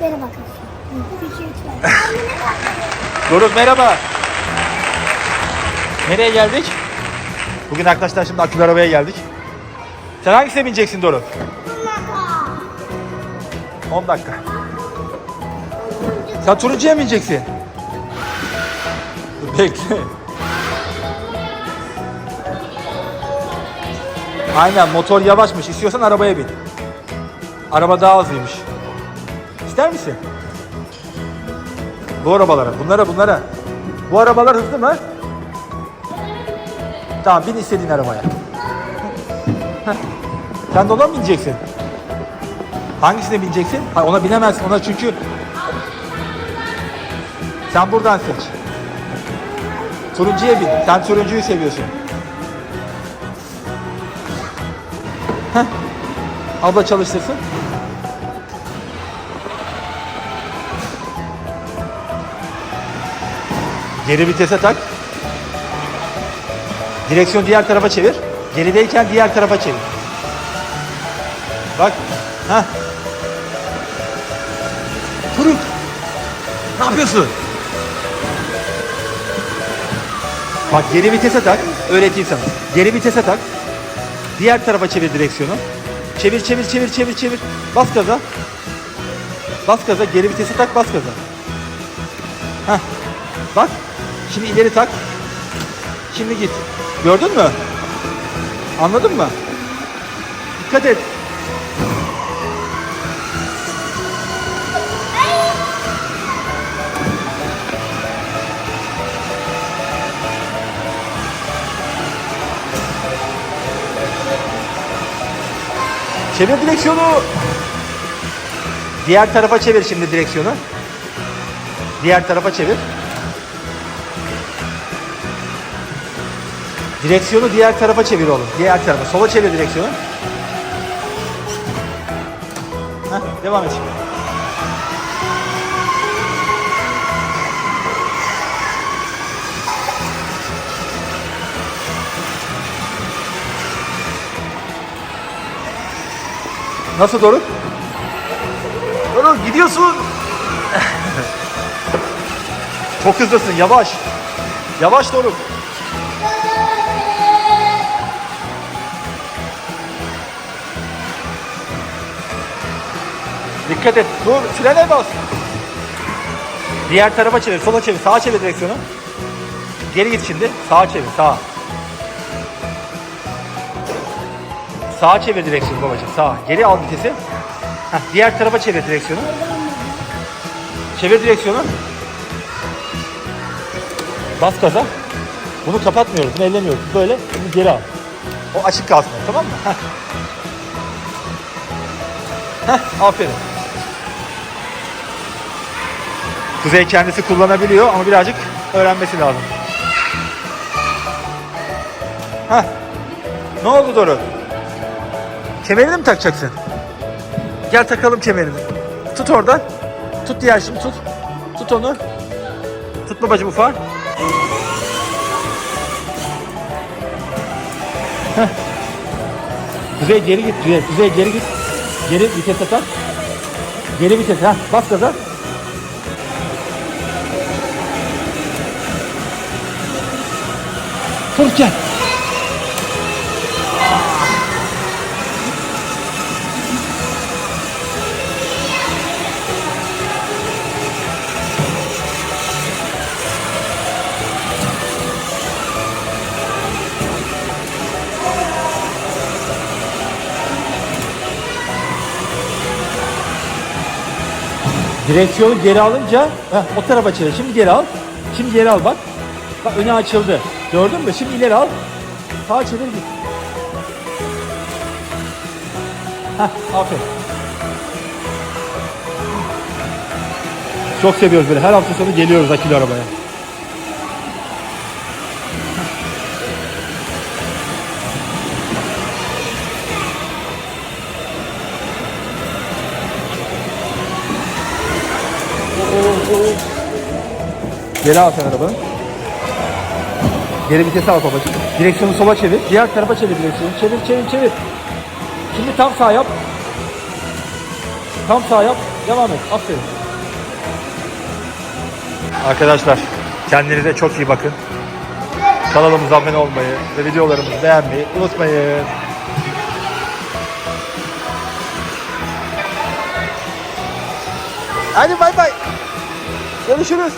Merhaba. Doruk merhaba. Nereye geldik? Bugün arkadaşlar şimdi akülü arabaya geldik. Sen hangisine bineceksin Doruk? 10 dakika. Sen turuncuya mı bineceksin? Bekle. Aynen motor yavaşmış. İstiyorsan arabaya bin. Araba daha hızlıymış. İster misin? Bu arabalara, bunlara, bunlara. Bu arabalar hızlı mı? Tamam, bin istediğin arabaya. Sen de ona mı bineceksin? Hangisine bineceksin? Ha, ona binemezsin, ona çünkü... Sen buradan seç. Turuncuya bin. Sen turuncuyu seviyorsun. Heh. Abla çalıştırsın. Geri vitese tak. Direksiyonu diğer tarafa çevir. Gerideyken diğer tarafa çevir. Bak. Ha. Turuk. Ne yapıyorsun? Bak geri vitese tak. Öğreteyim sana. Geri vitese tak. Diğer tarafa çevir direksiyonu. Çevir çevir çevir çevir çevir. Bas gaza. Bas gaza. Geri vitese tak bas gaza. Heh. Bak. Şimdi ileri tak. Şimdi git. Gördün mü? Anladın mı? Dikkat et. Çevir direksiyonu. Diğer tarafa çevir şimdi direksiyonu. Diğer tarafa çevir. Direksiyonu diğer tarafa çevir oğlum. Diğer tarafa. Sola çevir direksiyonu. Heh, devam et şimdi. Nasıl Doruk? Doruk gidiyorsun. Çok hızlısın yavaş. Yavaş Doruk. Dikkat et. Dur. Frene bas. Diğer tarafa çevir. Sola çevir. Sağa çevir direksiyonu. Geri git şimdi. Sağa çevir. Sağa. Sağa çevir direksiyonu babacığım. Sağa. Geri al vitesi. Heh, diğer tarafa çevir direksiyonu. Çevir direksiyonu. Bas gaza. Bunu kapatmıyoruz. Bunu ellemiyoruz. Böyle. Bunu geri al. O açık kalsın. Tamam mı? Heh. Heh, aferin. Kuzey kendisi kullanabiliyor ama birazcık öğrenmesi lazım. Heh. Ne oldu Doruk? Kemerini mi takacaksın? Gel takalım kemerini. Tut oradan. Tut diğer şimdi tut. Tut onu. Tut babacım ufağı. Heh. Kuzey geri git. Kuzey, Kuzey geri git. Geri vitese tak. Geri vites. Ha, bas gaza. Dur gel. Direksiyonu geri alınca heh, o tarafa çevir. Şimdi geri al. Şimdi geri al bak. Bak önü açıldı. Gördün mü? Şimdi ileri al. Sağa çevir git. Heh, aferin. Çok seviyoruz böyle. Her hafta sonu geliyoruz akülü arabaya. Geri al sen arabanı. Geri vitesi al babacığım. Direksiyonu sola çevir. Diğer tarafa çevir direksiyonu. Çevir çevir çevir. Şimdi tam sağ yap. Tam sağ yap. Devam et. Aferin. Arkadaşlar kendinize çok iyi bakın. Kanalımıza abone olmayı ve videolarımızı beğenmeyi unutmayın. Hadi bay bay. Görüşürüz.